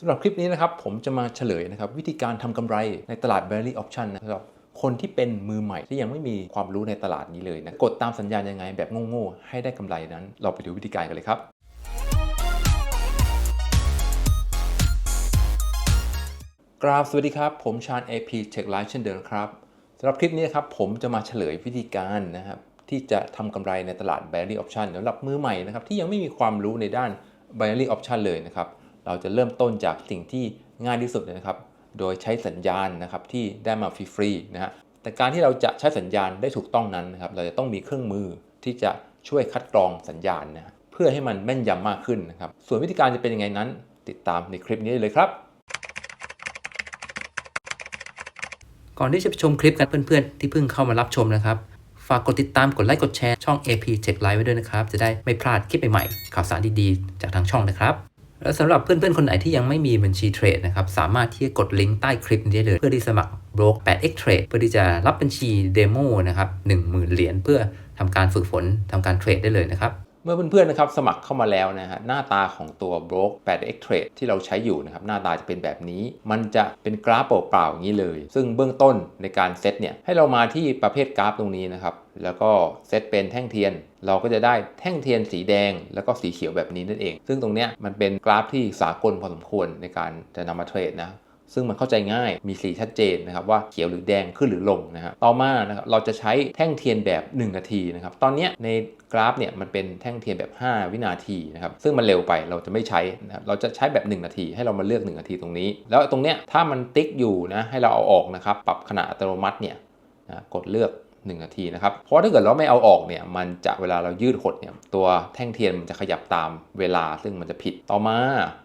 สำหรับคลิปนี้นะครับผมจะมาเฉลยนะครับวิธีการทำกำไรในตลาด Value Option นะครับคนที่เป็นมือใหม่ที่ยังไม่มีความรู้ในตลาดนี้เลยนะกดตามสัญญาณยังไงแบบโง่ๆให้ได้กำไรนั้น เราไปดูวิธีการกันเลยครับ กราบสวัสดีครับ ผมชาญ AP Tech Live เช่นเดิมครับสำหรับคลิปนี้นครับผมจะมาเฉลยวิธีการนะครับที่จะทำกำไรในตลาด Binary Option สำหรับมือใหม่นะครับที่ยังไม่มีความรู้ในด้าน Binary Option เลยนะครับ เราจะเริ่มต้นจากสิ่งที่ง่ายที่สุดเลยนะครับ โดยใช้สัญญาณนะครับที่ได้มาฟรีๆนะฮะแต่การที่เราจะใช้สัญญาณได้ถูกต้องนั้นนะครับเราจะต้องมีเครื่องมือที่จะช่วยคัดกรองสัญญาณนะเพื่อให้มันแม่นยำมากขึ้นนะครับ ส่วนวิธีการจะเป็นยังไงนั้น ติดตามในคลิปนี้ได้เลยครับ ก่อนที่จะไปชมคลิปกันเพื่อนๆ ที่เพิ่งเข้ามารับชมนะครับ ฝากกดติดตามกดไลค์กดแชร์ช่อง AP Tech Live ไว้ด้วยนะครับ จะได้ไม่พลาดคลิปใหม่ๆข่าวสารดีๆ จากทางช่องนะครับ และสำหรับเพื่อนๆ คนไหนที่ยังไม่มีบัญชีเทรดนะครับ สามารถที่จะกดลิงก์ใต้คลิปนี้ได้เลย เพื่อที่สมัคร Broke 8x Trade เพื่อที่จะรับบัญชีเดโมนะครับ10,000 เหรียญเพื่อทำการฝึกฝนทำการเทรดได้เลยนะครับเมื่อเพื่อนๆนะครับสมัครเข้ามาแล้วนะฮะหน้าตาของตัว Broke 8x Trade ที่เราใช้อยู่นะครับหน้าตาจะเป็นแบบนี้ มันจะเป็นกราฟเปล่าๆอย่างนี้เลย ซึ่งเบื้องต้นในการเซตเนี่ยให้เรามาที่ประเภทกราฟตรงนี้นะครับ แล้วก็เซตเป็นแท่งเทียน เราก็จะได้แท่งเทียนสีแดงแล้วก็สีเขียวแบบนี้นั่นเอง ซึ่งตรงเนี้ยมันเป็นกราฟที่สากลพอสมควรในการจะนำมาเทรดนะซึ่งมันเข้าใจง่าย มีสีชัดเจนนะครับว่าเขียวหรือแดงขึ้นหรือลงนะครับต่อมานะครับเราจะใช้แท่งเทียนแบบ 1 นาทีนะครับ ตอนเนี้ยในกราฟเนี่ยมันเป็นแท่งเทียนแบบ 5 วินาทีนะครับ ซึ่งมันเร็วไปเราจะไม่ใช้นะครับ เราจะใช้แบบ 1 นาที ให้เรามาเลือก 1 นาทีตรงนี้ แล้วตรงเนี้ยถ้ามันติ๊กอยู่นะให้เราเอาออกนะครับ ปรับขนาดอัตโนมัติเนี่ยนะกดเลือก 1 นาทีนะครับ เพราะถ้าเกิดเราไม่เอาออกเนี่ย มันจะเวลาเรายืดหดเนี่ย ตัวแท่งเทียนมันจะขยับตามเวลา ซึ่งมันจะผิด ต่อมา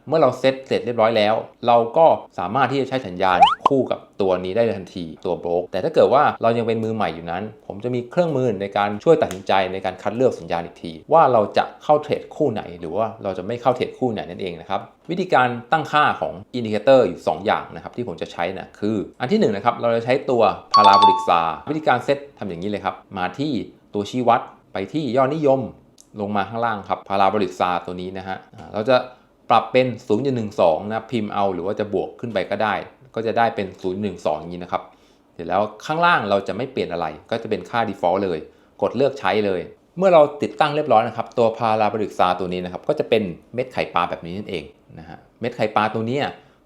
เมื่อเราเซตเสร็จเรียบร้อยแล้ว เราก็สามารถที่จะใช้สัญญาณคู่กับ ตัวนี้ได้ทันทีตัวโบรกแต่ถ้าเกิดว่าเรายังเป็นมือใหม่อยู่นั้น ผมจะมีเครื่องมือในการช่วยตัดสินใจในการคัดเลือกสัญญาณอีกที ว่าเราจะเข้าเทรดคู่ไหน หรือว่าเราจะไม่เข้าเทรดคู่ไหนนั่นเองนะครับวิธีการตั้งค่าของอินดิเคเตอร์อยู่ 2 อย่างนะครับที่ผมจะใช้นะคือ อันที่1นงนะครับเราจะใช้ตัวพาราโบลิกซาวิธีการเซตทำอย่างนี้เลยครับมาที่ตัวชี้วัดไปที่ยอดนิยมลงมาข้างล่างครับพาราโบลิกซาตัวนี้นะฮะเราจะ ปรับเป็น 0.12 นะพิมพ์เอาหรือว่าจะบวกขึ้นไปก็ได้ ก็จะได้เป็น 0.12 อย่างนี้นะครับเสร็จแล้วข้างล่างเราจะไม่เปลี่ยนอะไร ก็จะเป็นค่า default เลย กดเลือกใช้เลย เมื่อเราติดตั้งเรียบร้อยนะครับ ตัวพาราบริกซาตัวนี้นะครับก็จะเป็นเม็ดไข่ปลาแบบนี้นั่นเองนะฮะเม็ดไข่ปลาตัวนี้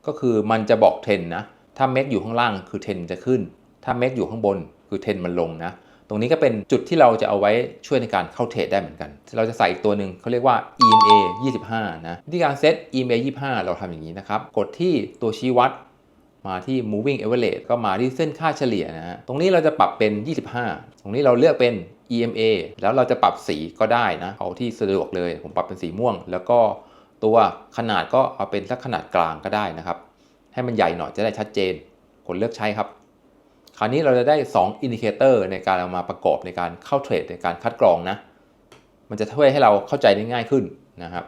ก็คือมันจะบอกเทรนนะถ้าเม็ดอยู่ข้างล่างคือเทรนจะขึ้น ถ้าเม็ดอยู่ข้างบนคือเทรนมันลงนะ ตรงนี้ก็เป็นจุดที่เราจะเอาไว้ช่วยในการเข้าเทรดได้เหมือนกัน เราจะใส่อีกตัวหนึ่งเขาเรียกว่า EMA 25 นะวิธีการเซต EMA 25 เราทำอย่างนี้นะครับ กดที่ตัวชี้วัดมาที่ moving average ก็มาที่เส้นค่าเฉลี่ยนะฮะ ตรงนี้เราจะปรับเป็น 25 ตรงนี้เราเลือกเป็น EMA แล้วเราจะปรับสีก็ได้นะ เอาที่สะดวกเลย ผมปรับเป็นสีม่วง แล้วก็ตัวขนาดก็เอาเป็นสักขนาดกลางก็ได้นะครับ ให้มันใหญ่หน่อยจะได้ชัดเจน กดเลือกใช้ครับ คราวนี้เราจะได้ 2 อินดิเคเตอร์ในการเอามาประกอบในการเข้าเทรดในการคัดกรองนะ มันจะช่วยให้เราเข้าใจได้ง่ายขึ้นนะครับ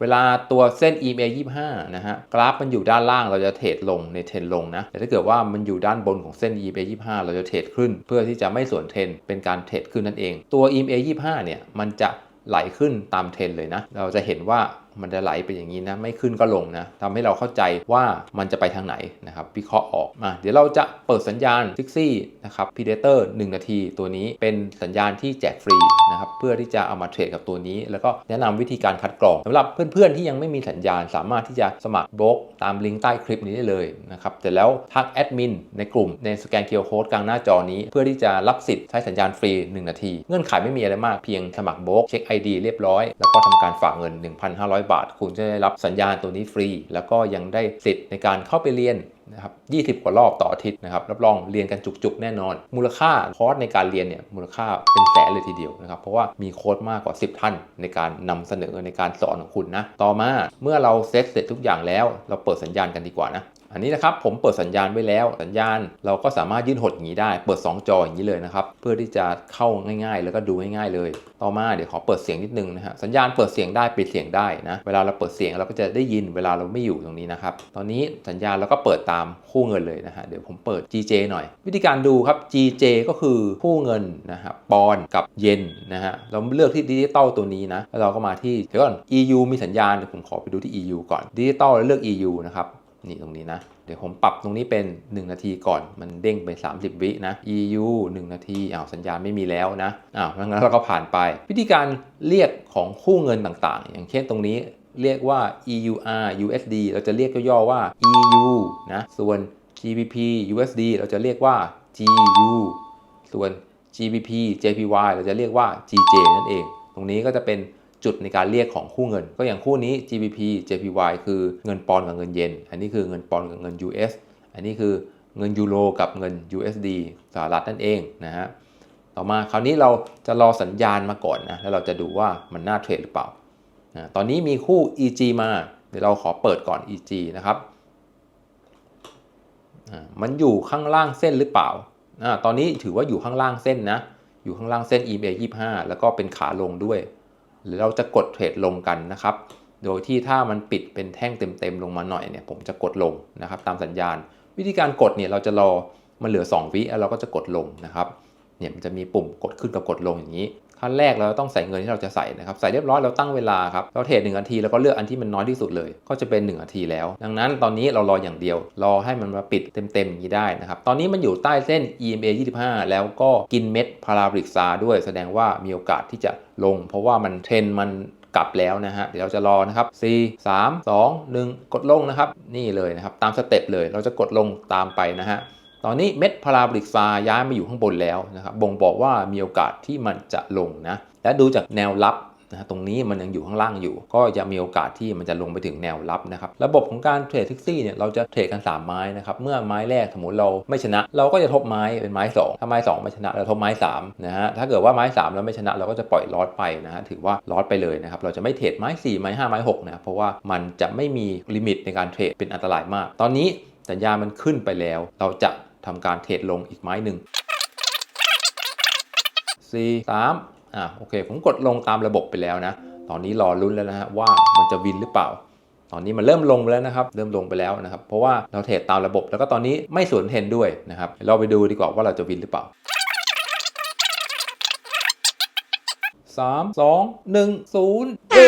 เวลาตัวเส้น EMA 25 นะฮะ กราฟมันอยู่ด้านล่างเราจะเทรดลงในเทรนลงนะ แต่ถ้าเกิดว่ามันอยู่ด้านบนของเส้น EMA 25 เราจะเทรดขึ้น เพื่อที่จะไม่สวนเทรนเป็นการเทรดขึ้นนั่นเอง ตัว EMA 25 เนี่ย มันจะไหลขึ้นตามเทรนเลยนะ เราจะเห็นว่า มันจะไหลไปอย่างนี้นะ ไม่ขึ้นก็ลงนะทำให้เราเข้าใจว่ามันจะไปทางไหนนะครับวิเคราะห์ออกมาเดี๋ยวเราจะเปิดสัญญาณซิกซี่นะครับ Predator 1นาทีตัวนี้เป็นสัญญาณที่แจกฟรีนะครับเพื่อที่จะเอามาเทรดกับตัวนี้ แล้วก็แนะนำวิธีการคัดกรองสำหรับเพื่อนๆที่ยังไม่มีสัญญาณ สามารถที่จะสมัครบล็อกตามลิงก์ใต้คลิปนี้ได้เลยนะครับเสร็จแล้วทักแอดมินในกลุ่มในสแกนเคียร์โค้ดกลางหน้าจอนี้ เพื่อที่จะรับสิทธิ์ใช้สัญญาณฟรี 1 นาที เงื่อนไขไม่มีอะไรมากเพียงสมัครบล็อกเช็ค ID เรียบร้อย แล้วก็ทำการฝากเงิน 1,500บาท คุณจะได้รับสัญญาณตัวนี้ฟรี แล้วก็ยังได้สิทธิ์ในการเข้าไปเรียนนะครับ20 กว่ารอบต่ออาทิตย์นะครับ รับรองเรียนกันจุกๆ แน่นอน มูลค่าคอร์สในการเรียนเนี่ย มูลค่าเป็นแสนเลยทีเดียวนะครับ เพราะว่ามีโค้ดมากกว่า 10 ท่านในการนำเสนอในการสอนของคุณนะ ต่อมาเมื่อเราเซตเสร็จทุกอย่างแล้ว เราเปิดสัญญาณกันดีกว่านะ อันนี้นะครับผมเปิดสัญญาณไว้แล้วสัญญาณเราก็สามารถยื่นหดอย่างนี้ได้ เปิด 2 จออย่างนี้เลยนะครับเพื่อที่จะเข้าง่ายๆ แล้วก็ดูง่ายๆเลย ต่อมาเดี๋ยวขอเปิดเสียงนิดนึงนะฮะสัญญาณเปิดเสียงได้ปิดเสียงได้นะเวลาเราเปิดเสียงเราก็จะได้ยินเวลาเราไม่อยู่ตรงนี้นะครับตอนนี้สัญญาณเราก็เปิดตามคู่เงินเลยนะฮะเดี๋ยวผมเปิด GJ หน่อย วิธีการดูครับ GJ ก็คือคู่เงินนะฮะปอนกับเยนนะฮะเราเลือกที่ดิจิตอลตัวนี้นะแล้วเราก็มาที่เดี๋ยวก่อน EU มีสัญญาณเดี๋ยวผมขอไปดูที่ EU ก่อนดิจิตอลแล้วเลือก EU นะครับ นี่ตรงนี้นะ เดี๋ยวผมปรับตรงนี้เป็น 1 นาทีก่อน มันเด้งไป 30 วินะ EU 1 นาทีอ้าวสัญญาณไม่มีแล้วนะอ้าวงั้นเราก็ผ่านไป วิธีการเรียกของคู่เงินต่างๆ อย่างเช่นตรงนี้เรียกว่า EUR USD เราจะเรียกย่อๆว่า EU นะ ส่วน GBP USD เราจะเรียกว่า GU ส่วน GBP JPY เราจะเรียกว่า GJ นั่นเอง ตรงนี้ก็จะเป็น จุดในการเรียกของคู่เงิน ก็อย่างคู่นี้ GBP JPY คือเงินปอนด์กับเงินเยน อันนี้คือเงินปอนด์กับเงิน US อันนี้คือเงินยูโรกับเงิน USD สหรัฐนั่นเองนะฮะ ต่อมาคราวนี้เราจะรอสัญญาณมาก่อนนะ แล้วเราจะดูว่ามันน่าเทรดหรือเปล่านะตอนนี้มีคู่ EG มา เดี๋ยวเราขอเปิดก่อน EG นะครับอ่ามันอยู่ข้างล่างเส้นหรือเปล่าอาตอนนี้ถือว่าอยู่ข้างล่างเส้นนะ อยู่ข้างล่างเส้น EMA 25 แล้วก็เป็นขาลงด้วย หรือเราจะกดเทรดลงกันนะครับ โดยที่ถ้ามันปิดเป็นแท่งเต็มๆลงมาหน่อยเนี่ยผมจะกดลงนะครับตามสัญญาณ วิธีการกดเนี่ยเราจะรอมันเหลือ 2 วิแล้วเราก็จะกดลงนะครับเนี่ยมันจะมีปุ่มกดขึ้นกับกดลงอย่างนี้ ขั้นแรกเราต้องใส่เงินที่เราจะใส่นะครับ ใส่เรียบร้อยเราตั้งเวลาครับเราเทรด1นาทีแล้วก็เลือกอันที่มันน้อยที่สุดเลย ก็จะเป็น 1 นาทีแล้ว ดังนั้นตอนนี้เรารออย่างเดียว รอให้มันมาปิดเต็มๆอย่างนี้ได้นะครับ ตอนนี้มันอยู่ใต้เส้น EMA 25 แล้วก็กินเม็ดพาราบริกซาด้วย แสดงว่ามีโอกาสที่จะลง เพราะว่ามันเทรนมันกลับแล้วนะฮะ เดี๋ยวเราจะรอนะครับ 4 3 2 1 กดลงนะครับ นี่เลยนะครับ ตามสเต็ปเลย เราจะกดลงตามไปนะฮะ ตอนนี้เม็ดพาราบริกซาย้ายมาอยู่ข้างบนแล้วนะครับบ่งบอกว่ามีโอกาสที่มันจะลงนะ และดูจากแนวรับนะตรงนี้มันยังอยู่ข้างล่างอยู่ ก็จะมีโอกาสที่มันจะลงไปถึงแนวรับนะครับ ระบบของการเทรดทิกซี่เนี่ยเราจะเทรดกัน 3 ไม้นะครับ เมื่อไม้แรกสมมติเราไม่ชนะ เราก็จะทบไม้เป็นไม้ 2 ถ้าไม้ 2 ไม่ชนะเราทบไม้3นะฮะ ถ้าเกิดว่าไม้ 3 แล้วไม่ชนะเราก็จะปล่อยลอสไปนะฮะ ถือว่าลอสไปเลยนะครับ เราจะไม่เทรดไม้ 4 ไม้ 5 ไม้6นะเพราะว่ามันจะไม่มีลิมิตในการเทรดเป็นอันตรายมาก ตอนนี้สัญญามันขึ้นไปแล้ว เราจะ ทำการเทรดลงอีกไม้หนึ่ง4 3อะโอเค ผมกดลงตามระบบไปแล้วนะ ตอนนี้รอลุ้นแล้วนะฮะว่ามันจะวินหรือเปล่า ตอนนี้มันเริ่มลงไปแล้วนะครับ เริ่มลงไปแล้วนะครับ เพราะว่าเราเทรดตามระบบ แล้วก็ตอนนี้ไม่สวนเทรนด้วยนะครับ เราไปดูดีกว่าว่าเราจะวินหรือเปล่าสามสองหนึ่งศูนย์เอ้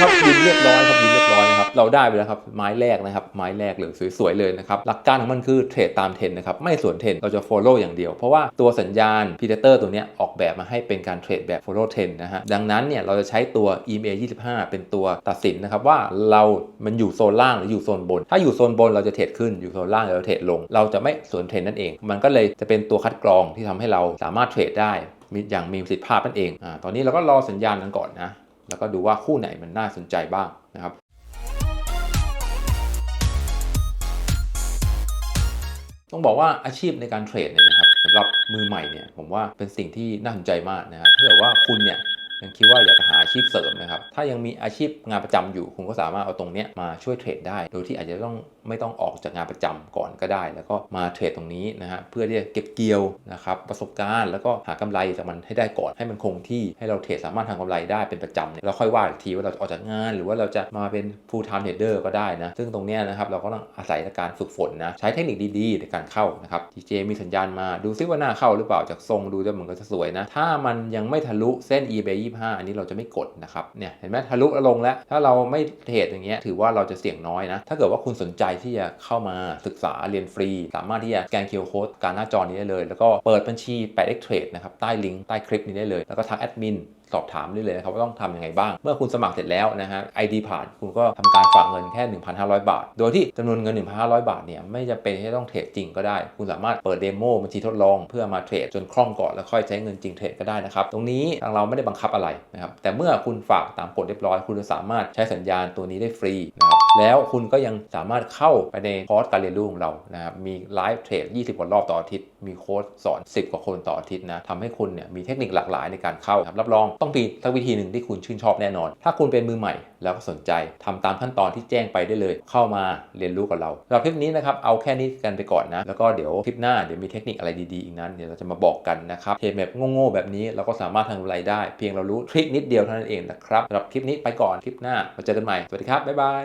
ครับยินเรียบร้อยครับยินเร้อยนะครับเราได้ไปแล้วครับไม้แรกนะครับไม้แรกเลยสวยๆเลยนะครับหลักการของมันคือเทรดตามเทรนนะครับไม่สวนเทรนเราจะ follow อย่างเดียว เพราะว่าตัวสัญญาณ predator ตัวนี้ออกแบบมาให้เป็นการเทรดแบบ follow trend นะฮะดังนั้นเนี่ยเราจะใช้ตัว EMA 25 เป็นตัวตัดสินนะครับว่าเรามันอยู่โซนล่างหรืออยู่โซนบน ถ้าอยู่โซนบนเราจะเทรดขึ้นอยู่โซนล่างเราจะเทรดลง เราจะไม่สวนเทรนนั่นเอง มันก็เลยจะเป็นตัวคัดกรองที่ทำให้เราสามารถเทรดได้มีอย่างมีประสิทธิภาพนั่นเองอ่าตอนนี้เราก็รอสัญญาณกันก่อนนะ แล้วก็ดูว่าคู่ไหนมันน่าสนใจบ้างนะครับ ต้องบอกว่าอาชีพในการเทรดเนี่ยนะครับสำหรับมือใหม่เนี่ยผมว่าเป็นสิ่งที่น่าสนใจมากนะครับถ้าเกิดว่าคุณเนี่ย ยังคิดว่าอยากจะหาอาชีพเสริมนะครับ ถ้ายังมีอาชีพงานประจำอยู่ คุณก็สามารถเอาตรงนี้มาช่วยเทรดได้ โดยที่อาจจะต้องไม่ต้องออกจากงานประจำก่อนก็ได้ แล้วก็มาเทรดตรงนี้นะฮะ เพื่อที่จะเก็บเกี่ยวนะครับประสบการณ์ แล้วก็หากำไรจากมันให้ได้ก่อน ให้มันคงที่ ให้เราเทรดสามารถทำกำไรได้เป็นประจำเนี่ยเราค่อยว่าอีกทีว่าเราจะออกจากงาน หรือว่าเราจะมาเป็น full time trader ก็ได้นะ ซึ่งตรงนี้นะครับเราก็ต้องอาศัยการฝึกฝนนะ ใช้เทคนิคดีๆในการเข้านะครับ DJ มีสัญญาณมา ดูซิว่าหน้าเข้าหรือเปล่า จากทรงดูจะเหมือนกับจะสวยนะ ถ้ามันยังไม่ทะลุเส้น eBay 25 อันนี้เราจะไม่กดนะครับ เนี่ยเห็นไหมทะลุแล้วลงแล้ว ถ้าเราไม่เทรดอย่างเงี้ยถือว่าเราจะเสี่ยงน้อยนะ ถ้าเกิดว่าคุณสนใจที่จะเข้ามาศึกษาเรียนฟรี สามารถที่จะสแกนเคิวโค้ดการหน้าจอนี้ได้เลย แล้วก็เปิดบัญชี 8x Trade นะครับ ใต้ลิงก์ใต้คลิปนี้ได้เลย แล้วก็ทักแอดมิน สอบถามได้เลยนะครับว่าต้องทำยังไงบ้าง เมื่อคุณสมัครเสร็จแล้วนะฮะ ID ผ่านคุณก็ทำการฝากเงินแค่ 1,500 บาท โดยที่จำนวนเงิน 1,500 บาทเนี่ยไม่จะเป็นที่ต้องเทรดจริงก็ได้ คุณสามารถเปิดเดโมบัญชีทดลองเพื่อมาเทรดจนคล่องก่อนแล้วค่อยใช้เงินจริงเทรดก็ได้นะครับตรงนี้ทางเราไม่ได้บังคับอะไรนะครับแต่เมื่อคุณฝากตามกฎเรียบร้อย คุณจะสามารถใช้สัญญาณตัวนี้ได้ฟรีนะครับแล้วคุณก็ยังสามารถเข้าไปในคอร์สการเรียนรู้ของเรานะครับมีไลฟ์เทรด20กว่ารอบต่ออาทิตย์มีโค้ชสอน 10 กว่าคนต่ออาทิตย์นะทำให้คุณเนี่ยมีเทคนิคหลากหลายในการเข้าครับรับรองต้องมีสักวิธีหนึ่งที่คุณชื่นชอบแน่นอน ถ้าคุณเป็นมือใหม่แล้วก็สนใจทำตามขั้นตอนที่แจ้งไปได้เลย เข้ามาเรียนรู้กับเราสำหรับคลิปนี้นะครับเอาแค่นี้กันไปก่อนนะ แล้วก็เดี๋ยวคลิปหน้าเดี๋ยวมีเทคนิคอะไรดีๆอีกนั้นเดี๋ยวเราจะมาบอกกันนะครับเทรดแบบโง่ๆแบบนี้เราก็สามารถทำกำไรได้ เพียงเรารู้ทริคนิดเดียวเท่านั้นเองนะครับสำหรับคลิปนี้ไปก่อนคลิปหน้ามาเจอกันใหม่สวัสดีครับบ๊ายบาย